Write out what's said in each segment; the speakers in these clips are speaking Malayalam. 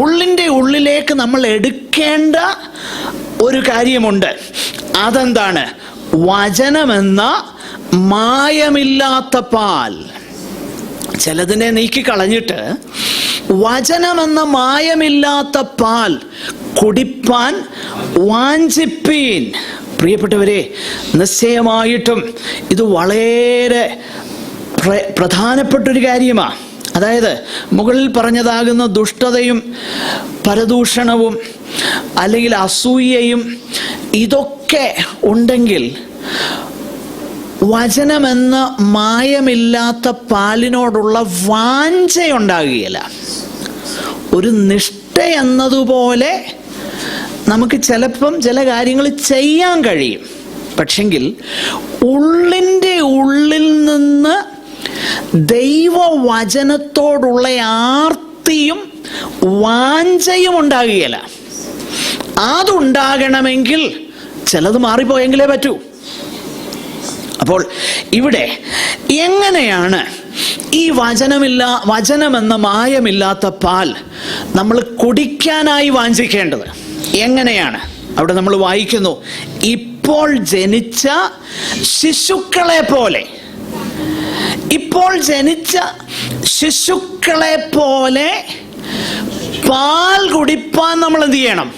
ഉള്ളിന്റെ ഉള്ളിലേക്ക് നമ്മൾ എടുക്കേണ്ട ഒരു കാര്യമുണ്ട്. അതെന്താണ്? വചനമെന്ന മായമില്ലാത്ത പാൽ. ചിലതിനെ നീക്കിക്കളഞ്ഞിട്ട് വചനമെന്ന മായമില്ലാത്ത പാൽ കുടിപ്പാൻ വാഞ്ചിപ്പീൻ. പ്രിയപ്പെട്ടവരെ നിശ്ചയമായിട്ടും ഇത് വളരെ പ്ര- പ്രധാനപ്പെട്ടൊരു കാര്യമാണ് അതായത് മുകളിൽ പറഞ്ഞതാകുന്ന ദുഷ്ടതയും പരദൂഷണവും അല്ലെങ്കിൽ അസൂയയും ഇതൊക്കെ ഉണ്ടെങ്കിൽ വചനമെന്ന മായമില്ലാത്ത പാലിനോടുള്ള വാഞ്ചയുണ്ടാകുകയില്ല. ഒരു നിഷ്ഠ എന്നതുപോലെ നമുക്ക് ചിലപ്പം ചില കാര്യങ്ങൾ ചെയ്യാൻ കഴിയും. പക്ഷെങ്കിൽ ഉള്ളിന്റെ ഉള്ളിൽ നിന്ന് ദൈവവചനത്തോടുള്ള ആർത്തിയും വാഞ്ചയും ഉണ്ടാകുകയില്ല. അതുണ്ടാകണമെങ്കിൽ ചിലത് മാറിപ്പോയെങ്കിലേ പറ്റൂ. അപ്പോൾ ഇവിടെ എങ്ങനെയാണ് ഈ വചനമില്ല വചനമെന്ന മായമില്ലാത്ത പാൽ നമ്മൾ കുടിക്കാനായി വാഞ്ചിക്കേണ്ടത്? എങ്ങനെയാണ്? അവിടെ നമ്മൾ വായിക്കുന്നു ഇപ്പോൾ ജനിച്ച ശിശുക്കളെ പോലെ. ഇപ്പോൾ ജനിച്ച ശിശുക്കളെ പോലെ പാൽ കുടിപ്പാൻ നമ്മൾ എന്ത് ചെയ്യണം?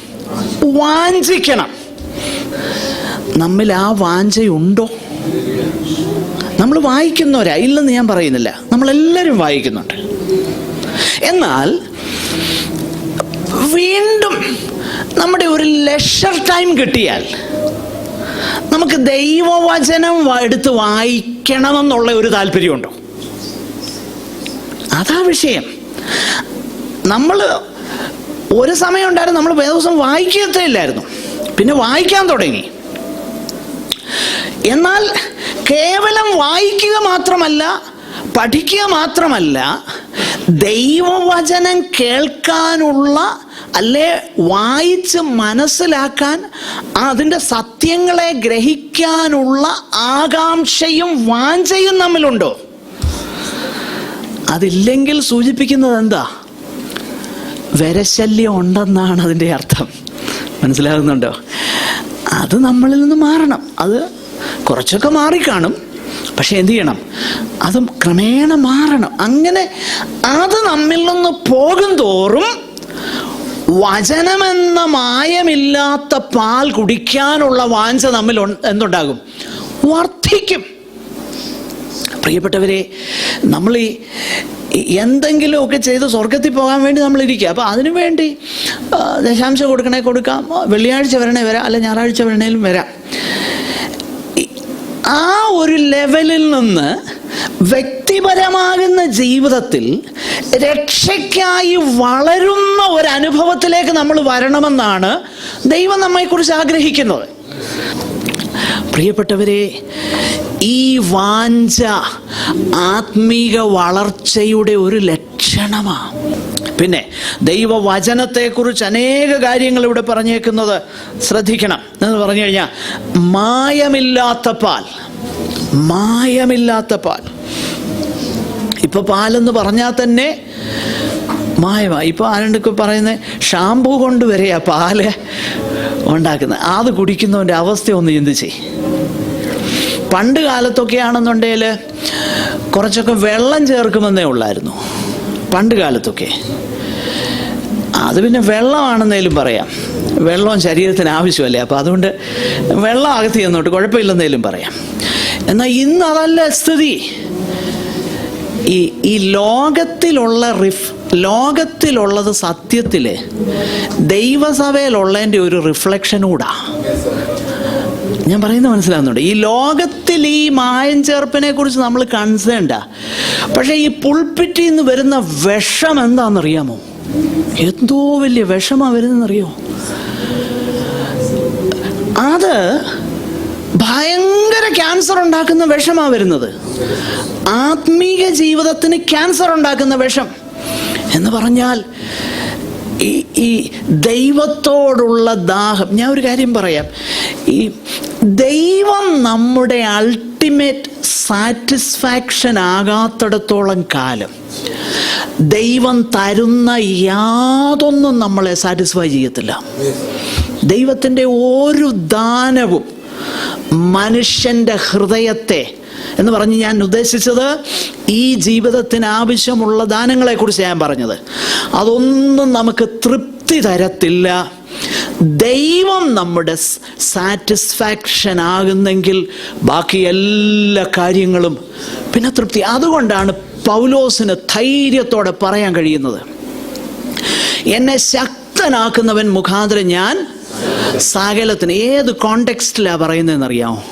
വാഞ്ചിക്കണം. നമ്മിൽ ആ വാഞ്ചയുണ്ടോ? നമ്മൾ വായിക്കുന്നവരാ. ഇല്ലെന്ന് ഞാൻ പറയുന്നില്ല. നമ്മളെല്ലാവരും വായിക്കുന്നുണ്ട്. എന്നാൽ വീണ്ടും നമ്മുടെ ഒരു ലെഷർ ടൈം കിട്ടിയാൽ നമുക്ക് ദൈവവചനം എടുത്ത് വായിക്കണമെന്നുള്ള ഒരു താല്പര്യമുണ്ടോ? അതാ വിഷയം. നമ്മൾ ഒരു സമയം ഉണ്ടായിരുന്നു നമ്മൾ ദിവസം വായിക്കത്തേ ഇല്ലായിരുന്നു പിന്നെ വായിക്കാൻ തുടങ്ങി. എന്നാൽ കേവലം വായിക്കുക മാത്രമല്ല പഠിക്കുക മാത്രമല്ല ദൈവവചനം കേൾക്കാനുള്ള അല്ലെ? വായിച്ച് മനസ്സിലാക്കാൻ അതിന്റെ സത്യങ്ങളെ ഗ്രഹിക്കാനുള്ള ആകാംക്ഷയും വാഞ്ചയും നമ്മിലുണ്ടോ? അതില്ലെങ്കിൽ സൂചിപ്പിക്കുന്നത് എന്താ? വരശല്യം ഉണ്ടെന്നാണ് അതിന്റെ അർത്ഥം. മനസ്സിലാകുന്നുണ്ടോ? അത് നമ്മളിൽ നിന്ന് മാറണം. അത് കുറച്ചൊക്കെ മാറിക്കാണും. പക്ഷെ എന്ത് ചെയ്യണം? അത് ക്രമേണ മാറണം. അങ്ങനെ അത് നമ്മിൽ നിന്ന് പോകും തോറും വചനമെന്ന മായമില്ലാത്ത പാൽ കുടിക്കാനുള്ള വാഞ്ച നമ്മിൽ ഉൺ- എന്തുണ്ടാകും? വർദ്ധിക്കും. പ്രിയപ്പെട്ടവരെ നമ്മൾ ഈ എന്തെങ്കിലുമൊക്കെ ചെയ്ത് സ്വർഗത്തിൽ പോകാൻ വേണ്ടി നമ്മൾ ഇരിക്കുക. അപ്പോൾ അതിനു വേണ്ടി ദശാംശം കൊടുക്കണേ കൊടുക്കാം. വെള്ളിയാഴ്ച വരണേ വരാം അല്ല ഞായറാഴ്ച വരണേലും വരാം. ആ ഒരു ലെവലിൽ നിന്ന് വ്യക്തിപരമാകുന്ന ജീവിതത്തിൽ രക്ഷയ്ക്കായി വളരുന്ന ഒരു അനുഭവത്തിലേക്ക് നമ്മൾ വരണമെന്നാണ് ദൈവം നമ്മെക്കുറിച്ച് ആഗ്രഹിക്കുന്നത്. പ്രിയപ്പെട്ടവരെ ഈ വാഞ്ച ആത്മീക വളർച്ചയുടെ ഒരു ലക്ഷണമാണ് പിന്നെ ദൈവവചനത്തെക്കുറിച്ച് അനേക കാര്യങ്ങൾ ഇവിടെ പറഞ്ഞേക്കുന്നത് ശ്രദ്ധിക്കണം എന്ന് പറഞ്ഞു കഴിഞ്ഞാൽ മായമില്ലാത്ത പാൽ മായമില്ലാത്ത പാൽ. ഇപ്പൊ പാലെന്ന് പറഞ്ഞാൽ തന്നെ മായമായി ഇപ്പൊ ആരണ്ടൊക്കെ പറയുന്നത് ഷാമ്പൂ കൊണ്ട് വരെയാ പാൽ ഉണ്ടാക്കുന്നത്. അത് കുടിക്കുന്നവന്റെ അവസ്ഥ ഒന്ന് ചിന്തിച്ചേ. പണ്ട് കാലത്തൊക്കെ ആണെന്നുണ്ടെങ്കിൽ കുറച്ചൊക്കെ വെള്ളം ചേർക്കുമെന്നേ ഉള്ളായിരുന്നു. പണ്ട് കാലത്തൊക്കെ. അത് പിന്നെ വെള്ളമാണെന്നേലും പറയാം. വെള്ളം ശരീരത്തിന് ആവശ്യമല്ലേ? അപ്പോൾ അതുകൊണ്ട് വെള്ളം അകത്ത് ചെന്നോട്ട് കുഴപ്പമില്ലെന്നേലും പറയാം. എന്നാൽ ഇന്ന് അതല്ല സ്ഥിതി. ഈ ഈ ലോകത്തിലുള്ള റിഫ് ലോകത്തിലുള്ളത് സത്യത്തിൽ ദൈവസഭയിലുള്ളതിന്റെ ഒരു റിഫ്ലക്ഷനൂടാ ഞാൻ പറയുന്നത് മനസ്സിലാകുന്നുണ്ട് ഈ ലോകത്തിൽ ഈ മായം ചേർപ്പിനെ കുറിച്ച് നമ്മൾ കൺസേണ്ടാ പക്ഷേ ഈ പുൾപ്പിറ്റിൽ നിന്ന് വരുന്ന വിഷം എന്താണെന്നറിയാമോ? എന്തോ വലിയ വിഷമാണ് വരുന്നതെന്നറിയോ? അത് ഭയങ്കര ക്യാൻസർ ഉണ്ടാക്കുന്ന വിഷമാണ് വരുന്നത്. ആത്മീക ജീവിതത്തിന് ക്യാൻസർ ഉണ്ടാക്കുന്ന വിഷം. എന്ന് പറഞ്ഞാൽ ഈ ഈ ദൈവത്തോടുള്ള ദാഹം. ഞാൻ ഒരു കാര്യം പറയാം. ഈ ദൈവം നമ്മുടെ അൾട്ടിമേറ്റ് സാറ്റിസ്ഫാക്ഷൻ ആകാത്തിടത്തോളം കാലം ദൈവം തരുന്ന യാതൊന്നും നമ്മളെ സാറ്റിസ്ഫൈ ചെയ്യത്തില്ല. ദൈവത്തിന്റെ ഒരു ദാനവും മനുഷ്യന്റെ ഹൃദയത്തെ എന്ന് പറഞ്ഞ് ഞാൻ ഉദ്ദേശിച്ചത് ഈ ജീവിതത്തിന് ആവശ്യമുള്ള ദാനങ്ങളെക്കുറിച്ച് ഞാൻ പറഞ്ഞത്. അതൊന്നും നമുക്ക് തൃപ്തി തരത്തില്ല. ദൈവം നമ്മുടെ സാറ്റിസ്ഫാക്ഷൻ ആകുന്നെങ്കിൽ ബാക്കി എല്ലാ കാര്യങ്ങളും പിന്നെ തൃപ്തി. അതുകൊണ്ടാണ് പൗലോസിന് ധൈര്യത്തോടെ പറയാൻ കഴിയുന്നത്. എന്നെ ശക്തനാക്കുന്നവൻ മുഖാന്തരം ഞാൻ സകലത്തിന് ഏത് കോണ്ടെക്സ്റ്റിലാണ് പറയുന്നതെന്ന് അറിയാമോ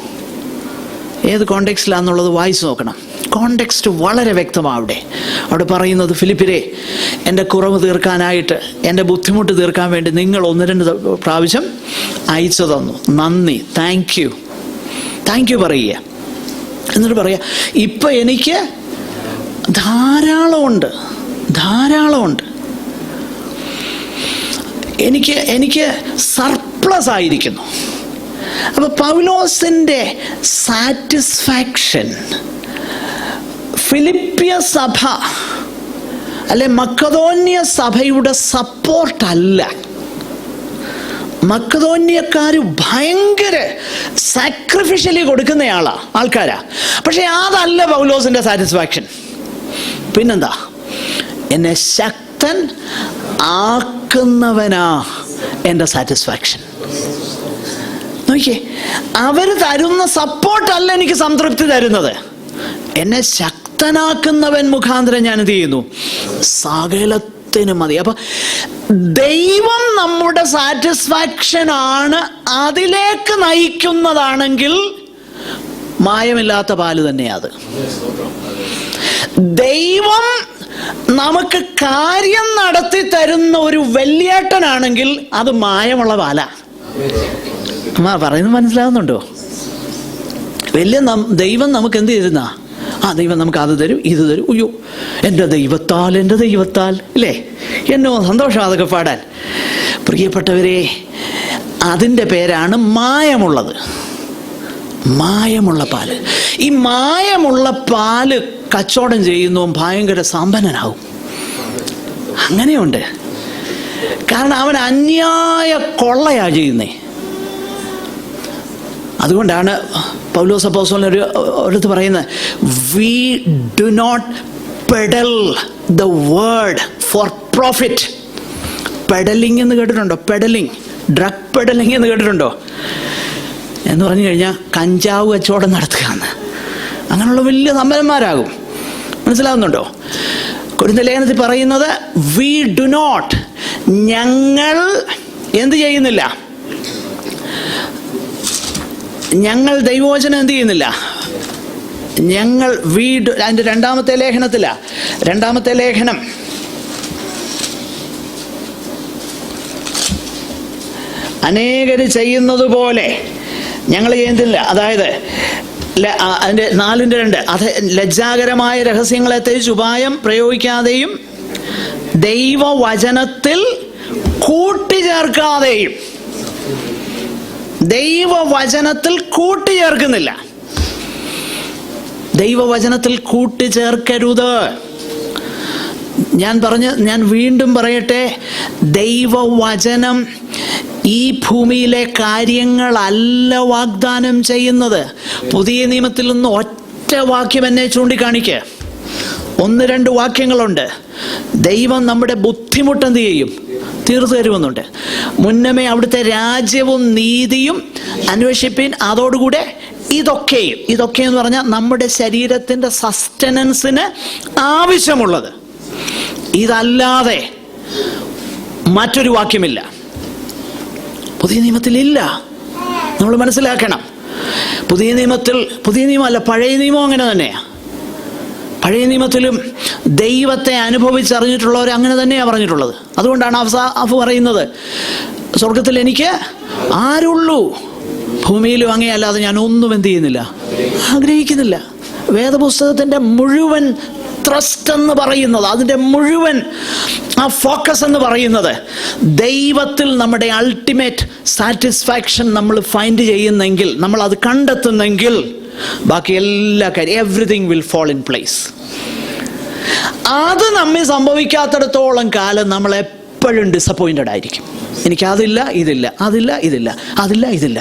ഏത് കോണ്ടെക്സ്റ്റിലാന്നുള്ളത് വായിച്ചു നോക്കണം. കോണ്ടെക്സ്റ്റ് വളരെ വ്യക്തമാണ് അവിടെ. അവിടെ പറയുന്നത് ഫിലിപ്പിരെ എന്റെ കുറവ് തീർക്കാനായിട്ട് എന്റെ ബുദ്ധിമുട്ട് തീർക്കാൻ വേണ്ടി നിങ്ങൾ ഒന്ന് രണ്ട് പ്രാവശ്യം അയച്ചു തന്നു. നന്ദി. താങ്ക് യു താങ്ക് യു പറയുക. എന്നിട്ട് പറയുക ഇപ്പം എനിക്ക് ധാരാളമുണ്ട്. ധാരാളമുണ്ട്. എനിക്ക് എനിക്ക് സർപ്ലസ് ആയിരിക്കുന്നു. അപ്പോൾ പൗലോസിന്റെ സാറ്റിസ്ഫാക്ഷൻ ഫിലിപ്പിയ സഭ അല്ലെ മക്കതോന്യ സഭയുടെ സപ്പോർട്ടല്ല മക്കതോന്യക്കാർ ഭയങ്കര സാക്രിഫിഷ്യലി കൊടുക്കുന്നയാളാണ് ആൾക്കാരാ. പക്ഷെ അതല്ല പൗലോസിന്റെ സാറ്റിസ്ഫാക്ഷൻ പിന്നെന്താ? എന്നെ ശക്തൻ ആക്കുന്നവനാ എന്റെ സാറ്റിസ്ഫാക്ഷൻ നോക്കിയേ അവർ തരുന്ന സപ്പോർട്ടല്ല എനിക്ക് സംതൃപ്തി തരുന്നത്. എന്നെ ശക്തനാക്കുന്നവൻ മുഖാന്തരം ഞാൻ എന്ത് ചെയ്യുന്നു. സകലത്തിനും മതി. അപ്പൊ ദൈവം നമ്മുടെ സാറ്റിസ്ഫാക്ഷൻ ആണ് അതിലേക്ക് നയിക്കുന്നതാണെങ്കിൽ മായമില്ലാത്ത പാൽ തന്നെയാ അത്. ദൈവം നമുക്ക് കാര്യം നടത്തി തരുന്ന ഒരു വെള്ളിയേട്ടനാണെങ്കിൽ അത് മായമുള്ള പാല അമ്മ പറയുന്നത് മനസ്സിലാവുന്നുണ്ടോ? വലിയ ദൈവം നമുക്ക് എന്ത് ചെയ്തിരുന്ന? ആ ദൈവം നമുക്ക് അത് തരും ഇത് തരും. അയ്യോ എന്റെ ദൈവത്താൽ എന്റെ ദൈവത്താൽ ഇല്ലേ? എന്നോ സന്തോഷം അതൊക്കെ പാടാൻ. പ്രിയപ്പെട്ടവരെ അതിന്റെ പേരാണ് മായമുള്ളത്. മായമുള്ള പാൽ. ഈ മായമുള്ള പാൽ കച്ചവടം ചെയ്യുന്നവൻ ഭയങ്കര സമ്പന്നനാവും. അങ്ങനെയുണ്ട്. കാരണം അവൻ അന്യായ കൊള്ളയാ ചെയ്യുന്നേ. അതുകൊണ്ടാണ് പൗലോസ് അപ്പോസ്തലൻ ഒരു ഒരിടത്ത് പറയുന്നത് we do not peddle the word for profit peddling എന്ന് കേട്ടിട്ടുണ്ടോ? പെഡലിംഗ് ഡ്രഗ് പെഡലിംഗ് എന്ന് കേട്ടിട്ടുണ്ടോ? എന്ന് പറഞ്ഞു കഴിഞ്ഞാൽ കഞ്ചാവ് കച്ചവടം നടത്തുകയാണ്. അങ്ങനെയുള്ള വലിയ സമ്പന്നന്മാരാകും. മനസ്സിലാവുന്നുണ്ടോ? കുരുന്ന ലേഖനത്തിൽ പറയുന്നത് വി ഡു നോട്ട് ഞങ്ങൾ എന്ത് ചെയ്യുന്നില്ല? ഞങ്ങൾ ദൈവോചനം എന്ത് ചെയ്യുന്നില്ല? ഞങ്ങൾ വീട് അതിന്റെ രണ്ടാമത്തെ ലേഖനത്തില. രണ്ടാമത്തെ ലേഖനം. അനേകർ ചെയ്യുന്നത് പോലെ. ഞങ്ങൾ ചെയ്യുന്നില്ല. അതായത് അതിന്റെ നാലിന്റെ രണ്ട്. അത് ലജ്ജാകരമായ രഹസ്യങ്ങളെ തിരിച്ച് ഉപായം പ്രയോഗിക്കാതെയും ദൈവവചനത്തിൽ കൂട്ടിച്ചേർക്കാതെയും. ദൈവവചനത്തിൽ കൂട്ടിച്ചേർക്കുന്നില്ല. ദൈവവചനത്തിൽ കൂട്ടിച്ചേർക്കരുത്. ഞാൻ പറഞ്ഞ് ഞാൻ വീണ്ടും പറയട്ടെ ദൈവവചനം ഈ ഭൂമിയിലെ കാര്യങ്ങളല്ല വാഗ്ദാനം ചെയ്യുന്നത്. പുതിയ നിയമത്തിൽ നിന്ന് ഒറ്റ വാക്യം എന്നെ ചൂണ്ടിക്കാണിക്കുക ഒന്ന് രണ്ട് വാക്യങ്ങളുണ്ട്. ദൈവം നമ്മുടെ ബുദ്ധിമുട്ട് എന്ത് ചെയ്യും? തീർത്തു തരുമെന്നുണ്ട്. മുന്നമേ അവിടുത്തെ രാജ്യവും നീതിയും അന്വേഷിപ്പിൻ അതോടുകൂടെ ഇതൊക്കെയും ഇതൊക്കെ എന്ന് പറഞ്ഞാൽ നമ്മുടെ ശരീരത്തിന്റെ സസ്റ്റനൻസിന് ആവശ്യമുള്ളത്. ഇതല്ലാതെ മറ്റൊരു വാക്യമില്ല. പുതിയ നിയമത്തിലില്ല നമ്മൾ മനസ്സിലാക്കണം. പുതിയ നിയമത്തിൽ പുതിയ നിയമമല്ല പഴയ നിയമം അങ്ങനെ തന്നെയാണ് പഴയ നിയമത്തിലും ദൈവത്തെ അനുഭവിച്ചറിഞ്ഞിട്ടുള്ളവർ അങ്ങനെ തന്നെയാണ് പറഞ്ഞിട്ടുള്ളത്. അതുകൊണ്ടാണ് അഫ്സ അഫ് പറയുന്നത് സ്വർഗത്തിൽ എനിക്ക് ആരുള്ളൂ ഭൂമിയിലും അങ്ങേ അല്ലാതെ ഞാൻ ഒന്നും എന്ത് ചെയ്യുന്നില്ല ആഗ്രഹിക്കുന്നില്ല. വേദപുസ്തകത്തിന്റെ മുഴുവൻ ത്രസ്റ്റ് എന്ന് പറയുന്നത് അതിന്റെ മുഴുവൻ ആ ഫോക്കസ് എന്ന് പറയുന്നത് ദൈവത്തിൽ നമ്മുടെ അൾട്ടിമേറ്റ് സാറ്റിസ്ഫാക്ഷൻ നമ്മൾ ഫൈൻഡ് ചെയ്യുന്നെങ്കിൽ നമ്മൾ അത് കണ്ടെത്തുന്നെങ്കിൽ ബാക്കി എല്ലാ കാര്യം everything will fall in place അത് നമ്മെ സംഭവിക്കാത്തിടത്തോളം കാലം നമ്മൾ എപ്പോഴും ഡിസപ്പോയിന്റഡ് ആയിരിക്കും. എനിക്ക് അതില്ല ഇതില്ല അതില്ല ഇതില്ല അതില്ല ഇതില്ല.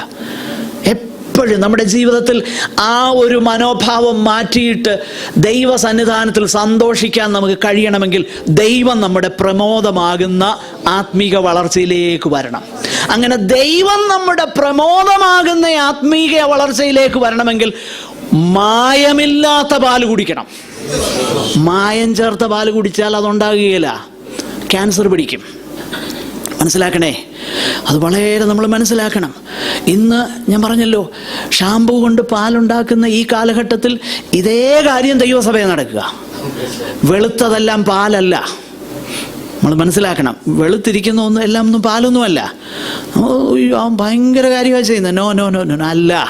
എപ്പോഴും നമ്മുടെ ജീവിതത്തിൽ ആ ഒരു മനോഭാവം മാറ്റിയിട്ട് ദൈവ സന്നിധാനത്തിൽ സന്തോഷിക്കാൻ നമുക്ക് കഴിയണമെങ്കിൽ ദൈവം നമ്മുടെ പ്രമോദമാകുന്ന ആത്മീക വളർച്ചയിലേക്ക് വരണം. അങ്ങനെ ദൈവം നമ്മുടെ പ്രമോദമാകുന്ന ആത്മീക വളർച്ചയിലേക്ക് വരണമെങ്കിൽ മായമില്ലാത്ത പാൽ കുടിക്കണം. മായം ചേർത്ത പാൽ കുടിച്ചാൽ അതുണ്ടാകുകയില്ല. ക്യാൻസർ പിടിക്കും. മനസ്സിലാക്കണേ? അത് വളരെ നമ്മൾ മനസ്സിലാക്കണം. ഇന്ന് ഞാൻ പറഞ്ഞല്ലോ ഷാമ്പു കൊണ്ട് പാലുണ്ടാക്കുന്ന ഈ കാലഘട്ടത്തിൽ ഇതേ കാര്യം ദൈവസഭയിൽ നടക്കുക. വെളുത്തതെല്ലാം പാലല്ല. നമ്മൾ മനസ്സിലാക്കണം. വെളുത്തിരിക്കുന്ന ഒന്നും എല്ലാം ഒന്നും പാലൊന്നുമല്ല. അവൻ ഭയങ്കര കാര്യമാണ് ചെയ്യുന്നത്. നോ നോ നോ നോ അല്ല.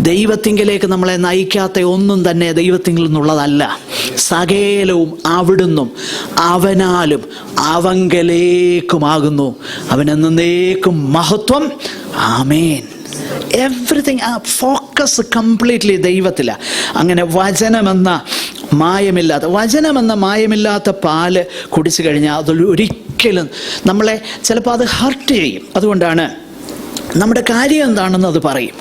ദൈവത്തിങ്കിലേക്ക് നമ്മളെ നയിക്കാത്ത ഒന്നും തന്നെ ദൈവത്തിങ്കിൽ നിന്നുള്ളതല്ല. സകലവും അവിടുന്നും അവനാലും അവങ്കലേക്കുമാകുന്നു. അവനെന്നേക്കും മഹത്വം. ആമേൻ. എവറിഥിങ് ആ ഫോക്കസ് കംപ്ലീറ്റ്ലി ദൈവത്തില. അങ്ങനെ വചനമെന്ന മായമില്ലാത്ത വചനമെന്ന മായമില്ലാത്ത പാൽ കുടിച്ചു കഴിഞ്ഞാൽ അത് ഒരിക്കലും നമ്മളെ ചിലപ്പോൾ അത് ഹർട്ട് ചെയ്യും. അതുകൊണ്ടാണ് നമ്മുടെ കാര്യം എന്താണെന്ന് അത് പറയും.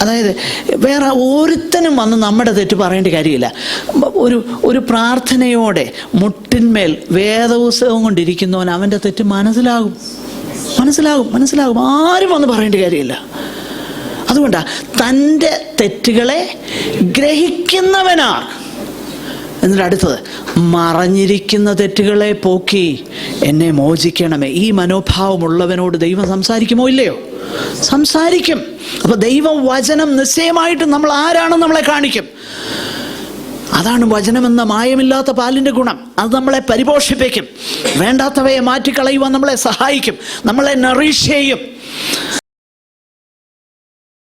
അതായത് വേറെ ഒരുത്തനും വന്ന് നമ്മുടെ തെറ്റ് പറയേണ്ട കാര്യമില്ല. ഒരു ഒരു പ്രാർത്ഥനയോടെ മുട്ടിന്മേൽ വേദപുസ്തകം കൊണ്ടിരിക്കുന്നവൻ അവന്റെ തെറ്റ് മനസ്സിലാകും. മനസ്സിലാകും മനസ്സിലാകും. ആരും വന്ന് പറയേണ്ട കാര്യമില്ല. അതുകൊണ്ടാണ് തന്റെ തെറ്റുകളെ ഗ്രഹിക്കുന്നവനാർ എന്നിട്ട് അടുത്തത് മറഞ്ഞിരിക്കുന്ന തെറ്റുകളെ പോക്കി എന്നെ മോചിക്കണമേ. ഈ മനോഭാവമുള്ളവനോട് ദൈവം സംസാരിക്കുമോ ഇല്ലയോ? സംസാരിക്കും. അപ്പൊ ദൈവം വചനം നിശ്ചയമായിട്ടും നമ്മൾ ആരാണെന്ന് നമ്മളെ കാണിക്കും. അതാണ് വചനമെന്ന മായമില്ലാത്ത പാലിന്റെ ഗുണം. അത് നമ്മളെ പരിപോഷിപ്പിക്കും. വേണ്ടാത്തവയെ മാറ്റിക്കളയുവാൻ നമ്മളെ സഹായിക്കും. നമ്മളെ നറീഷ് ചെയ്യും.